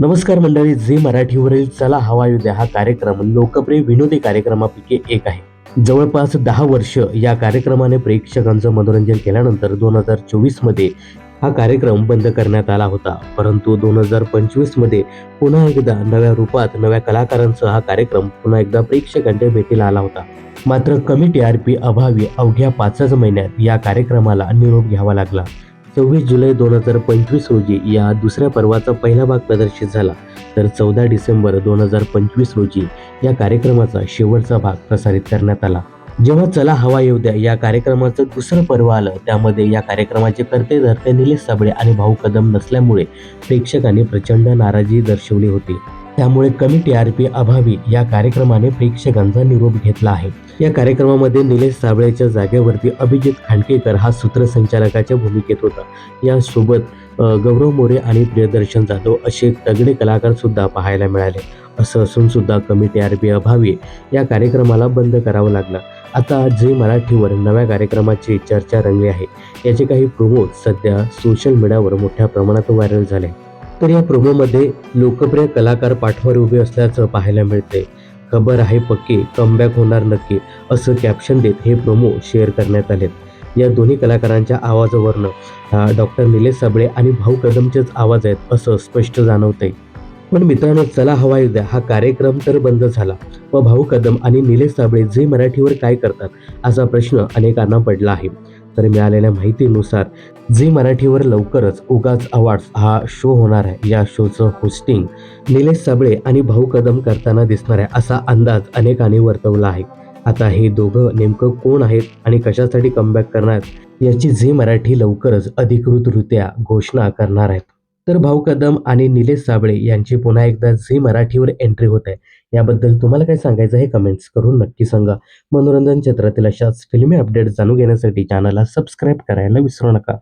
नमस्कार मंडळी झी मराठीवरील चला हवा येऊ द्या हा कार्यक्रम लोकप्रिय विनोदी कार्यक्रमापैकी एक आहे. जवळपास दहा वर्ष या कार्यक्रमाने प्रेक्षकांचं मनोरंजन केल्यानंतर दोन हजार चोवीसमध्ये हा कार्यक्रम बंद करण्यात आला होता. परंतु दोन हजार पंचवीसमध्ये पुन्हा एकदा नव्या रूपात नव्या कलाकारांचा हा कार्यक्रम पुन्हा एकदा प्रेक्षकांच्या भेटीला आला होता. मात्र कमी टी आर पी अभावी अवघ्या पाचच महिन्यात या कार्यक्रमाला निरोप घ्यावा लागला. सव्वीस जुलै दोन हजार पंचवीस रोजी या दुसऱ्या पर्वाचा पहिला भाग प्रदर्शित झाला. तर चौदा डिसेंबर दोन हजार पंचवीस रोजी या कार्यक्रमाचा शेवटचा भाग प्रसारित करण्यात आला. जेव्हा चला हवा येऊ द्या या कार्यक्रमाचं दुसरं पर्व आलं त्यामध्ये या कार्यक्रमाचे कर्ते धरते निलेश साबळे आणि भाऊ कदम नसल्यामुळे प्रेक्षकांनी प्रचंड नाराजी दर्शवली होती. त्यामुळे कमी टी आर पी अभावी या कार्यक्रमाने प्रेक्षकांचा निरोप घेतला आहे. या कार्यक्रमामध्ये निलेश साबळेच्या जागेवरती अभिजित खांडकेकर हा सूत्रसंचालकाच्या भूमिकेत होता. यासोबत गौरव मोरे आणि प्रियदर्शन जाधव असे तगडे कलाकार सुद्धा पाहायला मिळाले. असं असून सुद्धा कमी टी आर पी अभावी या कार्यक्रमाला बंद करावं लागलं. आता झी मराठीवर नव्या कार्यक्रमाची चर्चा रंगली आहे याचे काही प्रोमो सध्या सोशल मीडियावर मोठ्या प्रमाणात व्हायरल झाले तर या प्रोमोमध्ये लोकप्रिय कलाकार पाठवर उभे असल्याचं पाहायला मिळते खबर आहे पक्की कमबॅक होणार नक्की असं कॅप्शन देत हे प्रोमो शेअर करण्यात आलेत. या दोन्ही कलाकारांच्या आवाजावरनं डॉक्टर निलेश साबळे आणि भाऊ कदमचेच आवाज आहेत असं स्पष्ट जाणवतंय. पण मित्रांनो चला हवा येऊ द्या हा कार्यक्रम तर बंद झाला. व भाऊ कदम आणि निलेश साबळे झी मराठीवर काय करतात असा प्रश्न अनेकांना पडला आहे. तर मिळालेल्या माहितीनुसार झी मराठीवर लवकरच उगाच अवॉर्ड्स हा शो होणार आहे. या शोचं होस्टिंग निलेश साबळे आणि भाऊ कदम करताना दिसणार आहे असा अंदाज अनेकांनी वर्तवला आहे. आता हे दोघं नेमकं कोण आहेत आणि कशासाठी कमबॅक करणार आहेत याची झी मराठी लवकरच अधिकृतरित्या घोषणा करणार आहेत. तर भाऊ कदम आणि निलेश साबळे यांची पुन्हा एकदा झी मराठीवर एंट्री होत आहे. याबद्दल तुम्हाला काय सांगायचं हे कमेंट्स करून नक्की सांगा. मनोरंजन क्षेत्रातील अशाच फिल्मी अपडेट जाणून घेण्यासाठी चॅनलला सबस्क्राईब करायला विसरू नका.